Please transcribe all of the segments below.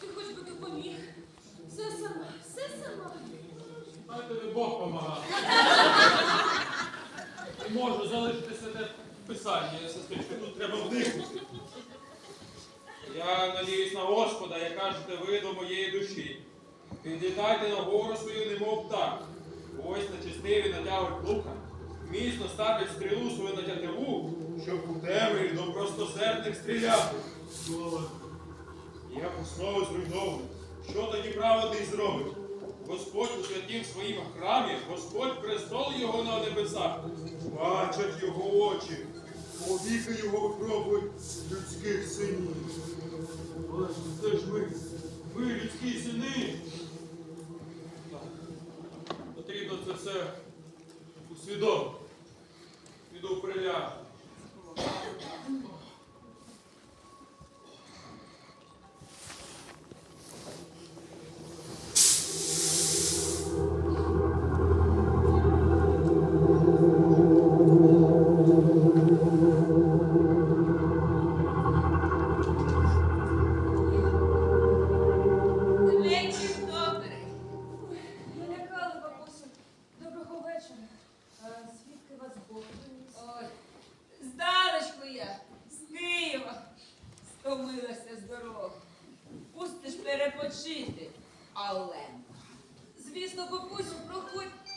Ти хоч би допоміг. Все сама, все сама. хай тобі Бог помагає. Не можу залишити святе писання, сестричка, тут треба вникнути. Я надіюсь на Господа, як кажете ви до моєї душі. Підлітайте на гору свою, немов птах. Ось нечистиві натягують лука. Міцно ставлять стрілу свою на тятиву, щоб у темряві до простосердних стріляти. Але як основи зруйновано, що тоді праведний зробить? Господь у святім своїм храмі, Господь престол його на небесах. Бачать його очі, повіки його випробують людських синів. Але це ж ми, ми людські сини. Стомилася з дороги. Пустиш перепочити, але Звісно, бабусю, проходьте.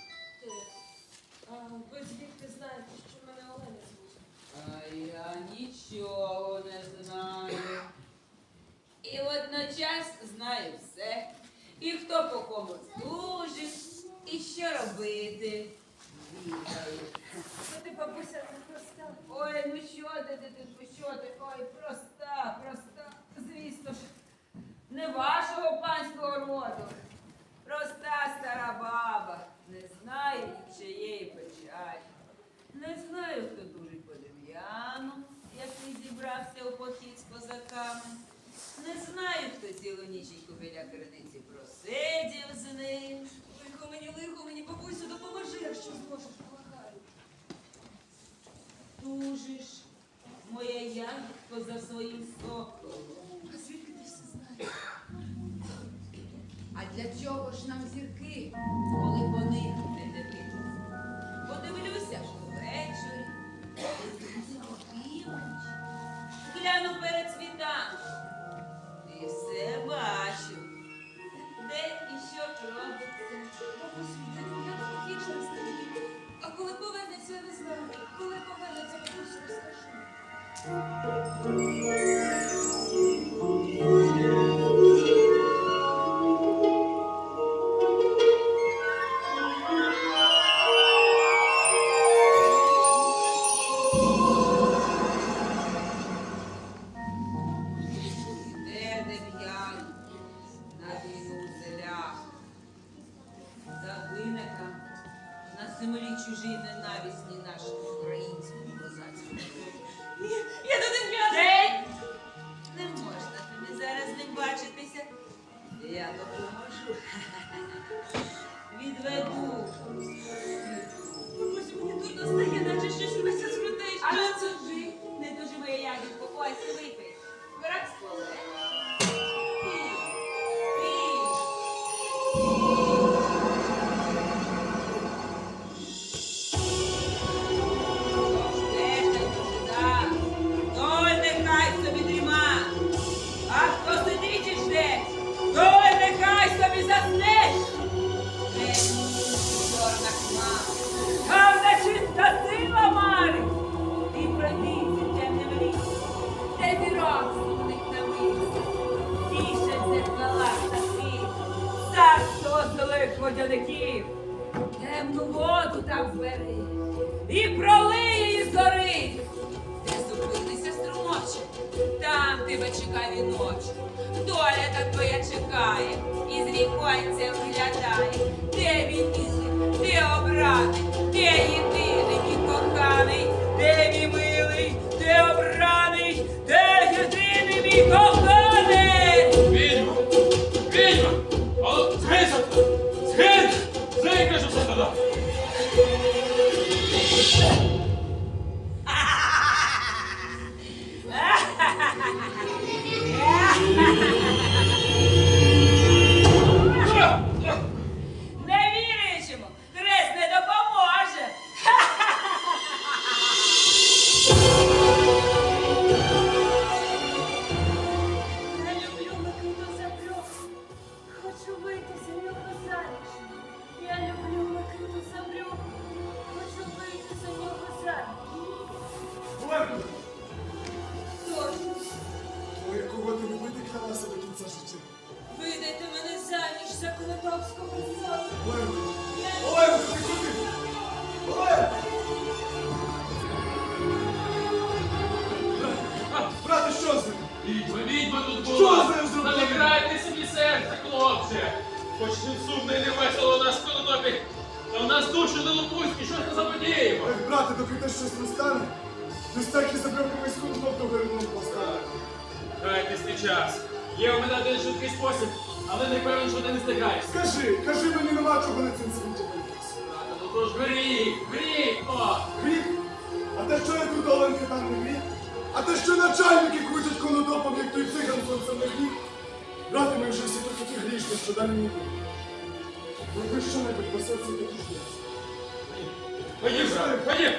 А ви звідки знаєте, що мене Олена звуть? а я нічого не знаю. І водночас знаю все. І хто по кому служить, і що робити. Відаю. Що ти, бабуся, не? Ой, ну що ти, ти, ти, що ти? Ой, проста, проста. Звісно ж, не вашого панського роду. Проста стара баба. Не знаю нічиєї печалі. Не знаю, хто дуже по дем'яну, який зібрався у похід з козаками. Не знаю, хто цілу ніченьку біля криниці просидів з ним. Лихо мені, лихо мені, бабусю, допоможи, якщо зможеш, за своїм соколом. А звідки ти все знаєш? А для чого ж нам зірки, Música водяників. Темну воду там збери і пролиє її згори. Де зупинися струмоче, там тебе чекає віночок. Доля та твоя чекає, і з віконця виглядає. Де він де обраний, де єдиний і коханий, shit. Житті. Видайте мене заміж за Конотопського ти куди? Оленко! Брат, брате, що з ним? Відьма, відьма тут Що була! з нею зробили? Набирайте собі серце, хлопче! Хоч не сумно і не весело у нас в Конотопі, та в нас душі не лопуські, що це за подіємо? Ой, брате, доки те щось не стане, не стільки забраками з контакту горілом поставити. Дайте свій час. Є у мене один швидкий спосіб, але не певен, що ти не встигаєш. Скажи, кажи мені нема чого на цьому світі. Брате, Ну то ж гріх, гріх, о! Гріх? А те, що я тут Оленка там не гріх? А те, що начальники крутять конотопом, як той циган сонце не гріх? Брате, ми вже всі тут такі грішні, що далі не буде. Роби що-небудь, бо серце такі ждеться. Ходім, брате, ходім!